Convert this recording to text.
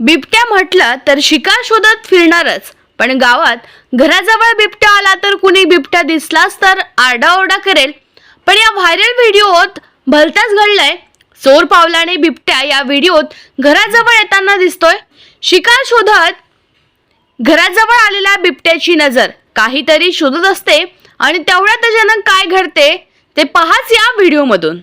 बिबट्या म्हटलं तर शिकार शोधत फिरणारच. पण गावात घराजवळ बिबट्या आला तर कुणी बिबट्या दिसलाच तर आरडाओरडा करेल. पण या व्हायरल व्हिडिओत भलताच घडलंय. चोर पावलाने बिबट्या या व्हिडिओत घराजवळ येताना दिसतोय. शिकार शोधत घराजवळ आलेल्या बिबट्याची नजर काहीतरी शोधत असते आणि तेवढ्यात अचानक काय घडते ते पहाच या व्हिडिओमधून.